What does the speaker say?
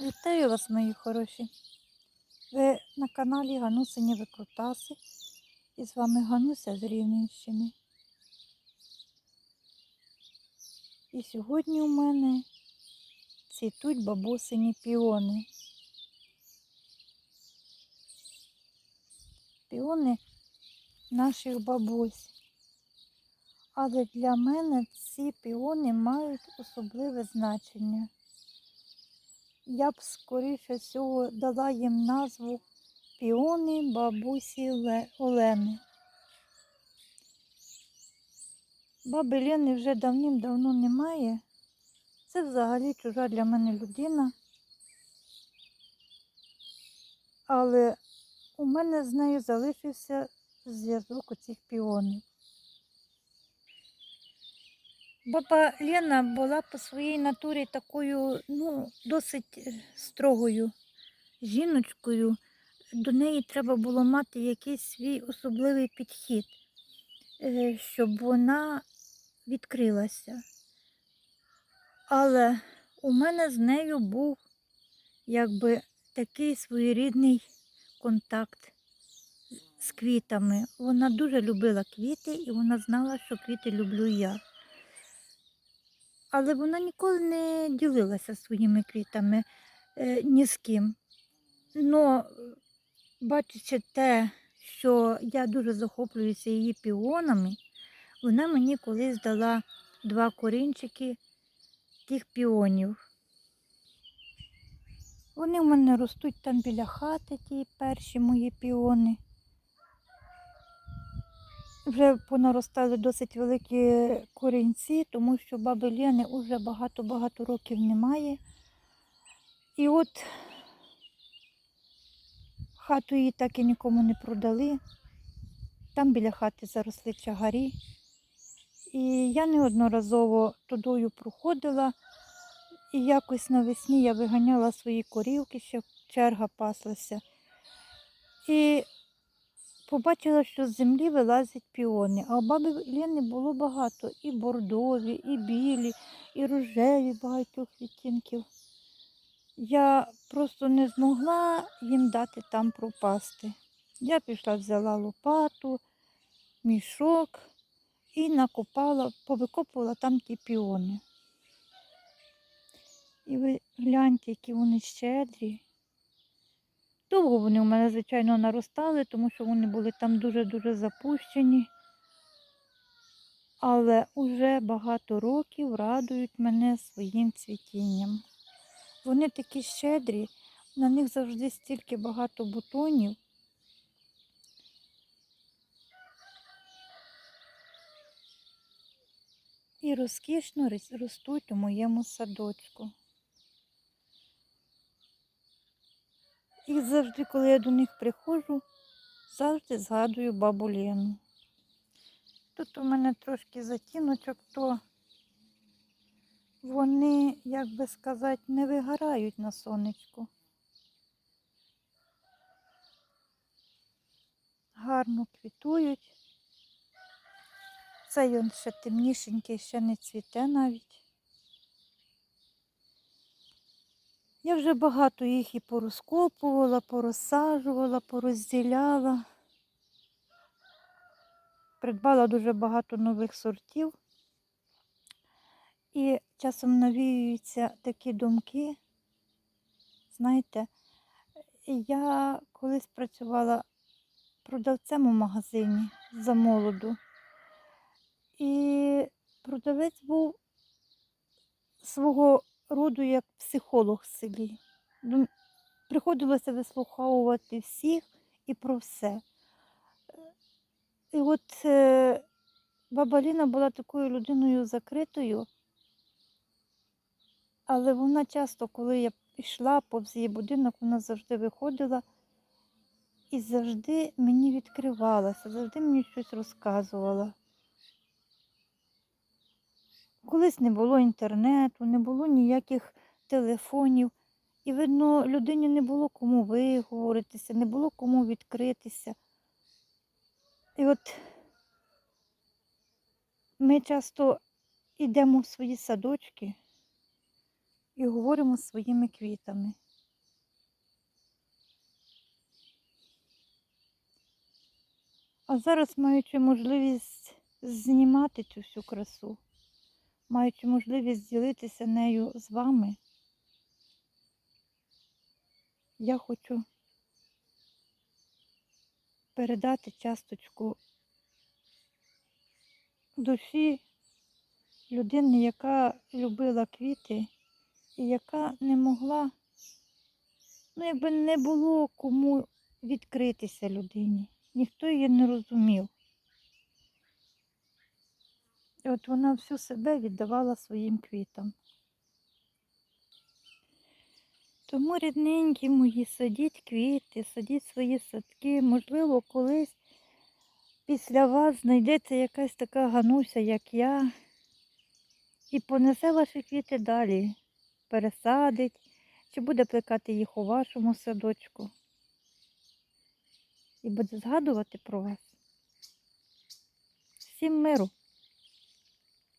Вітаю вас, мої хороші. Ви на каналі Ганусині Викрутаси. І з вами Гануся з Рівненщини. І сьогодні у мене цвітуть бабусині піони. Піони наших бабусь. Але для мене ці піони мають особливе значення я б скоріше всього дала їм назву піони бабусі Олени. Баби Лени вже давним-давно немає. Це взагалі чужа для мене людина. Але у мене з нею залишився зв'язок оцих піонів. Баба Лена була по своїй натурі такою, ну, досить е, строгою жіночкою. До неї треба було мати якийсь свій особливий підхід, е, щоб вона відкрилася. Але у мене з нею був якби такий своєрідний контакт з квітами. Вона дуже любила квіти і вона знала, що квіти люблю я. Але вона ніколи не ділилася своїми квітами е, ні з ким. Но, бачачи те, що я дуже захоплююся її піонами, вона мені колись дала два корінчики тих піонів. Вони в мене ростуть там біля хати, ті перші мої піони. Вже понаростали досить великі корінці, тому що баби Лени вже багато-багато років немає. І от хату її так і нікому не продали. Там біля хати заросли чагарі. І я неодноразово тудою проходила, і якось навесні я виганяла свої корівки, ще черга паслася. І побачила, що з землі вилазять піони. А у баби Лени було багато і бордові, і білі, і рожеві багатьох відтінків. Я просто не змогла їм дати там пропасти. Я пішла, взяла лопату, мішок і накопала, повикопувала там ті піони. І ви гляньте, які вони щедрі. Довго вони у мене, звичайно, наростали, тому що вони були там дуже-дуже запущені. Але уже багато років радують мене своїм цвітінням. Вони такі щедрі, на них завжди стільки багато бутонів. І розкішно ростуть у моєму садочку. І завжди, коли я до них приходжу, завжди згадую бабу Лену. Тут у мене трошки затіночок, то вони, як би сказати, не вигорають на сонечку. Гарно квітують. Цей він ще темнішенький, ще не цвіте навіть. Я вже багато їх і порозкопувала, порозсаджувала, порозділяла. Придбала дуже багато нових сортів. І часом навіюються такі думки. Знаєте, я колись працювала продавцем у магазині за молоду. І продавець був свого роду як психолог в селі. Ну, Приходилося вислуховувати всіх і про все. І от е, баба Ліна була такою людиною закритою, але вона часто, коли я йшла повз її будинок, вона завжди виходила і завжди мені відкривалася, завжди мені щось розказувала. Колись не було інтернету, не було ніяких телефонів. І, видно, людині не було кому виговоритися, не було кому відкритися. І от ми часто йдемо в свої садочки і говоримо своїми квітами. А зараз маючи можливість знімати цю всю красу маючи можливість ділитися нею з вами, я хочу передати часточку душі людини, яка любила квіти і яка не могла, ну якби не було кому відкритися людині. Ніхто її не розумів. І от вона всю себе віддавала своїм квітам. Тому, рідненькі мої, садіть квіти, садіть свої садки. Можливо, колись після вас знайдеться якась така гануся, як я, і понесе ваші квіти далі, пересадить, чи буде плекати їх у вашому садочку. І буде згадувати про вас. Всім миру!